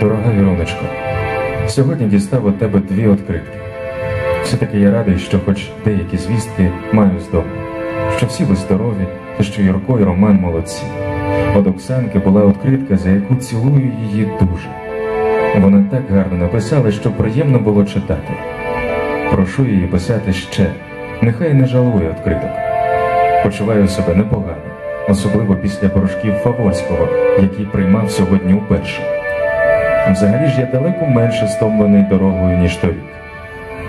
Дорога Віроночко, сьогодні дістав від тебе дві відкритки. Все-таки я радий, що хоч деякі звістки маю з дому, що всі ви здорові, та що Юрко і Роман молодці. От Оксанки була відкритка, за яку цілую її дуже. Вона так гарно написала, що приємно було читати. Прошу її писати ще, нехай не жалує відкриток. Почуваю себе непогано, особливо після порошків Фаворського, який приймав сьогодні уперше. Взагалі ж я далеко менше стомлений дорогою, ніж торік.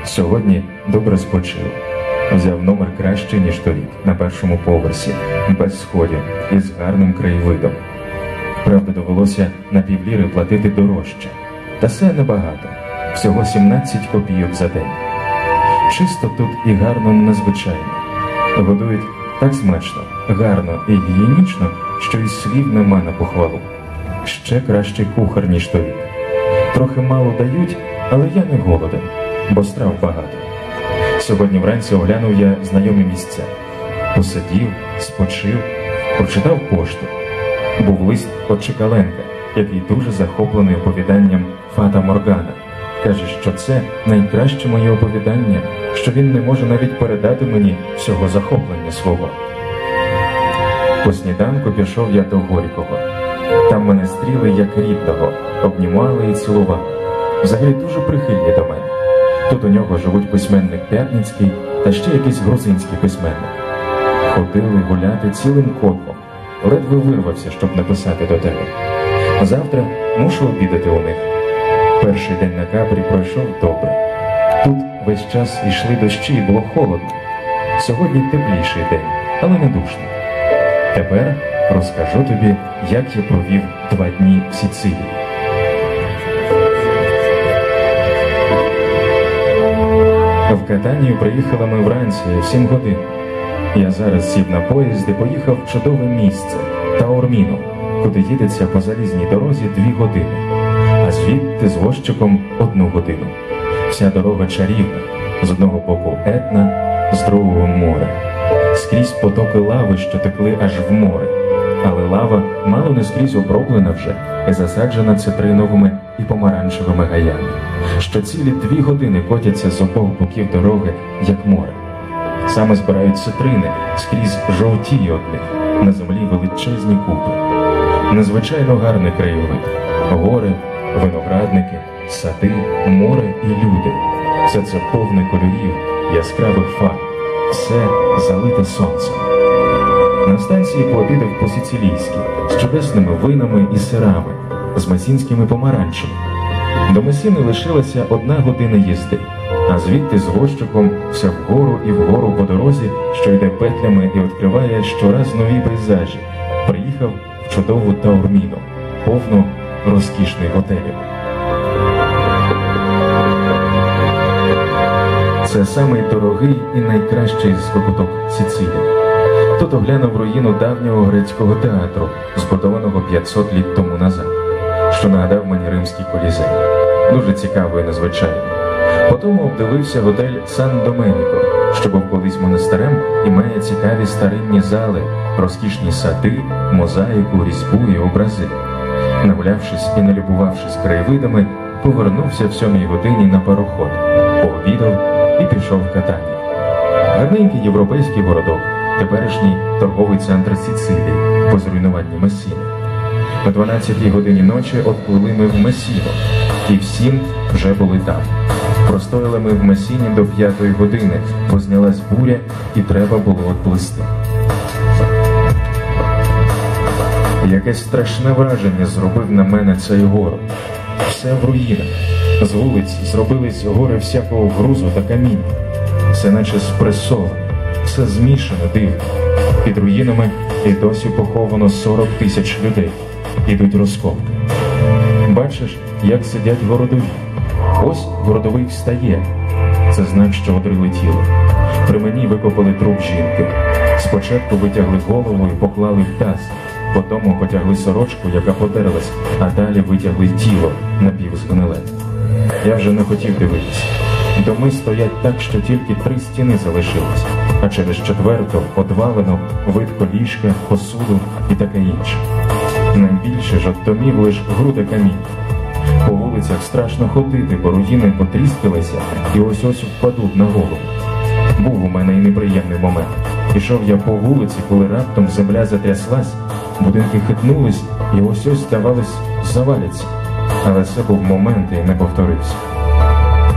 Сьогодні добре спочив. Взяв номер краще, ніж торік, на першому поверсі, без сходів і з гарним краєвидом. Правда, довелося на півліри платити дорожче. Та це небагато, всього 17 копійок за день. Чисто тут і гарно незвичайно. Годують так смачно, гарно і гігієнічно, що і слів нема на похвалу. Ще кращий кухар, ніж торік. Трохи мало дають, але я не голоден, бо страв багато. Сьогодні вранці оглянув я знайомі місця. Посидів, спочив, прочитав пошту. Був лист від Чекаленка, який дуже захоплений оповіданням Фата Моргана. Каже, що це найкраще моє оповідання, що він не може навіть передати мені всього захоплення свого. По сніданку пішов я до Горького. Там мене стріли як рідного, обнімали і цілували. Взагалі дуже прихильні до мене. Тут у нього живуть письменник П'ятницький та ще якийсь грузинський письменник. Ходили гуляти цілим котлом, ледве вирвався, щоб написати до тебе. Завтра мушу обідати у них. Перший день на капрі пройшов добре. Тут весь час йшли дощі і було холодно. Сьогодні тепліший день, але не душний. Тепер розкажу тобі, як я провів два дні в Сіцилії. В Катанію приїхали ми вранці в 7 годин. Я зараз сів на поїзд і поїхав в чудове місце Таорміно, куди їдеться по залізній дорозі дві години, а звідти з возчиком одну годину. Вся дорога чарівна, з одного боку етна, з другого море. Скрізь потоки лави, що текли аж в море. Але лава мало не скрізь оброблена вже і засаджена цитриновими і помаранчевими гаями, що цілі дві години котяться з обох боків дороги, як море. Саме збирають цитрини, скрізь жовтіє од них, на землі величезні купи. Незвичайно гарний краєвид, гори, виноградники, сади, море і люди. Все це повне кольорів, яскравих фарб, все залите сонцем. На станції пообідав по-сицилійськи, з чудесними винами і сирами, з месінськими помаранчами. До Месіни лишилася одна година їзди, а звідти з гощиком все вгору і вгору по дорозі, що йде петлями і відкриває щораз нові пейзажі. Приїхав в чудову Таурміну, повну розкішних готелів. Це самий дорогий і найкращий з закуток Сіцилії. Тут оглянув руїну давнього грецького театру, збудованого 500 літ тому назад, що нагадав мені римський колізей. Дуже цікаво і незвичайно. Потім обдивився готель Сан Доменіко, що був колись монастирем і має цікаві старинні зали, розкішні сади, мозаїку, різьбу і образи. Нагулявшись і налюбувавшись краєвидами, повернувся в сьомій годині на пароход, пообідав і пішов в катання. Гарненький європейський городок, теперішній торговий центр Сіцилії по зруйнуванні Месіни. О 12 годині ночі отплили ми в Месіно, і всім вже були там. Простояли ми в Месіні до п'ятої години, бо знялась буря і треба було отплисти. Якесь страшне враження зробив на мене цей город. Все в руїнах. З вулиць зробились гори всякого грузу та каміння. Все наче спресоване, все змішане дивно. Під руїнами і досі поховано 40 тисяч людей. Ідуть розкопки. Бачиш, як сидять городові. Ось городовий встає. Це знак, що одрили тіло. При мені викопали труп жінки. Спочатку витягли голову і поклали в таз, потім потягли сорочку, яка подерлась, а далі витягли тіло напівзгниле. Я вже не хотів дивитися. Доми стоять так, що тільки три стіни залишились, а через четверту одвалено видко ліжка, посуду і таке інше. Найбільше ж от домів лиш груди каміння. вулицях страшно ходити, бо руїни потріскалися і ось ось впадуть на голову. Був у мене і неприємний момент. Ішов я по вулиці, коли раптом земля затряслась, будинки хитнулись і ось ось, здавалось, заваляться. Але це був момент і не повторився.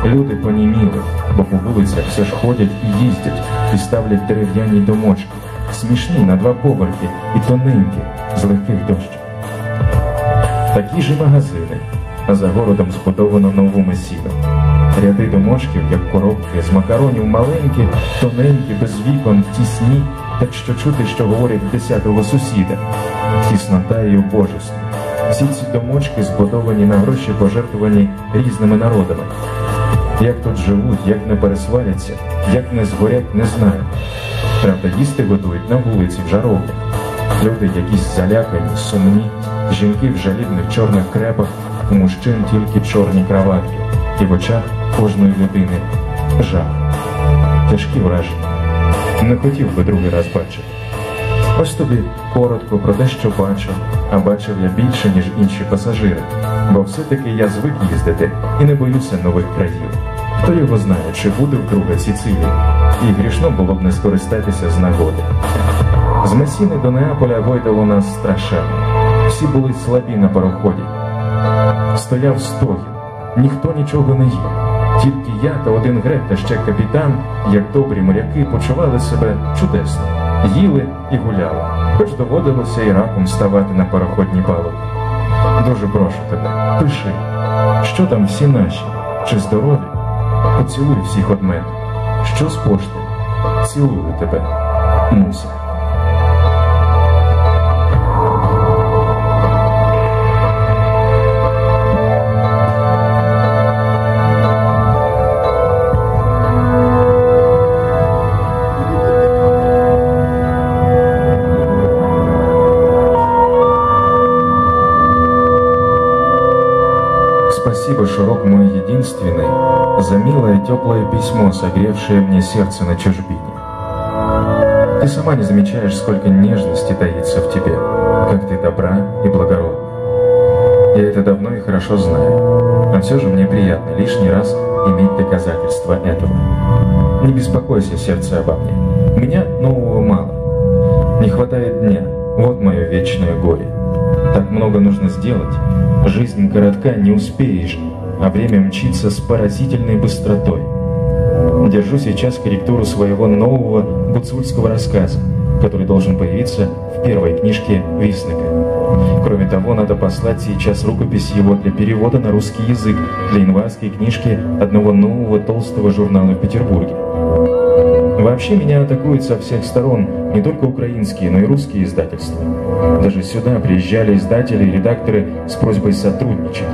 Люди поніміли, бо по вулицях все ж ходять і їздять, і ставлять дерев'яні домочки, смішні на два поверхи і тоненькі, з легких дощів. Такі ж і магазини, а за городом збудовано нову месіну. Ряди домочків, як коробки, з макаронів маленькі, тоненькі, без вікон, тісні, так що чути, що говорять десятого сусіда, тіснота і убожество. Всі ці домочки збудовані на гроші, пожертвовані різними народами. Як тут живуть, як не пересваряться, як не згорять, не знаю. Правда, їсти готують на вулиці в жаровнях. Люди якісь залякані, сумні, жінки в жалібних чорних крепах, у мужчин тільки чорні краватки, і в очах кожної людини жах. Тяжкі враження. Не хотів би другий раз бачити. Ось тобі коротко про те, що бачив, а бачив я більше, ніж інші пасажири, бо все-таки я звик їздити і не боюся нових країв. Хто його знає, чи буде вдруге Сіцилії, і грішно було б не скористатися з нагоди. З Месіни до Неаполя гойдало нас страшенно. Всі були слабі на пароході. Стояв стогін, ніхто нічого не їв. Тільки я та один грек та ще капітан, як добрі моряки, почували себе чудесно, їли і гуляли, хоч доводилося і раком ставати на пароходні палубі. Дуже прошу тебе, пиши, що там всі наші, чи здорові? Поцілуй всіх од мене. Що з пошти? Цілую тебе, Муся. Спасибо, широк мой единственный, за милое теплое письмо, согревшее мне сердце на чужбине. Ты сама не замечаешь, сколько нежности таится в тебе, как ты добра и благородна. Я это давно и хорошо знаю, но все же мне приятно лишний раз иметь доказательства этого. Не беспокойся, сердце, обо мне. Меня нового мало. Не хватает дня. Вот мое вечное горе. Так много нужно сделать. Жизнь коротка, не успеешь, а время мчится с поразительной быстротой. Держу сейчас корректуру своего нового гуцульского рассказа, который должен появиться в первой книжке Виснека. Кроме того, надо послать сейчас рукопись его для перевода на русский язык для январской книжки одного нового толстого журнала в Петербурге. Вообще меня атакуют со всех сторон не только украинские, но и русские издательства. Даже сюда приезжали издатели и редакторы с просьбой сотрудничать.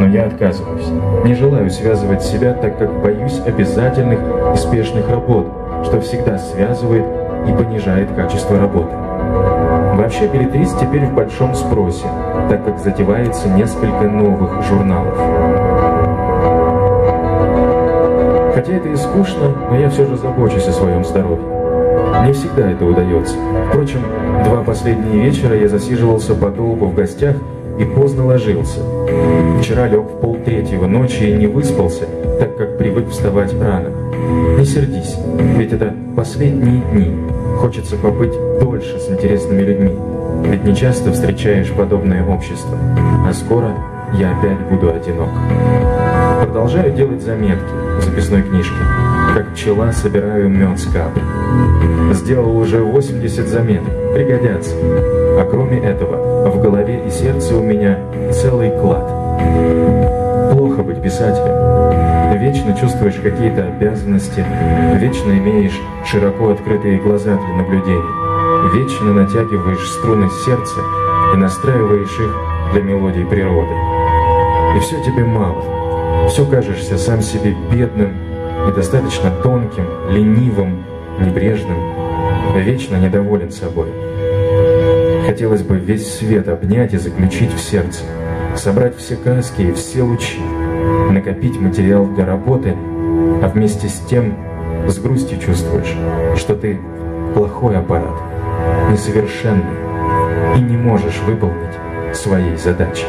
Но я отказываюсь. Не желаю связывать себя, так как боюсь обязательных и спешных работ, что всегда связывает и понижает качество работы. Вообще билетрист теперь в большом спросе, так как затевается несколько новых журналов. Хотя это и скучно, но я все же забочусь о своем здоровье. Не всегда это удается. Впрочем, два последние вечера я засиживался по долгу в гостях и поздно ложился. Вчера лег в полтретьего ночи и не выспался, так как привык вставать рано. Не сердись, ведь это последние дни. Хочется побыть дольше с интересными людьми. Ведь не часто встречаешь подобное общество. А скоро я опять буду одинок. Продолжаю делать заметки записной книжке. Как пчела собираю мед с капы. Сделал уже 80 заметок, пригодятся. А кроме этого, в голове и сердце у меня целый клад. Плохо быть писателем. Вечно чувствуешь какие-то обязанности, вечно имеешь широко открытые глаза для наблюдений, вечно натягиваешь струны сердца и настраиваешь их для мелодий природы. И все тебе мало. Все кажешься сам себе бедным, недостаточно тонким, ленивым, небрежным, вечно недоволен собой. Хотелось бы весь свет обнять и заключить в сердце, собрать все краски и все лучи, накопить материал для работы, а вместе с тем с грустью чувствуешь, что ты плохой аппарат, несовершенный и не можешь выполнить своей задачи.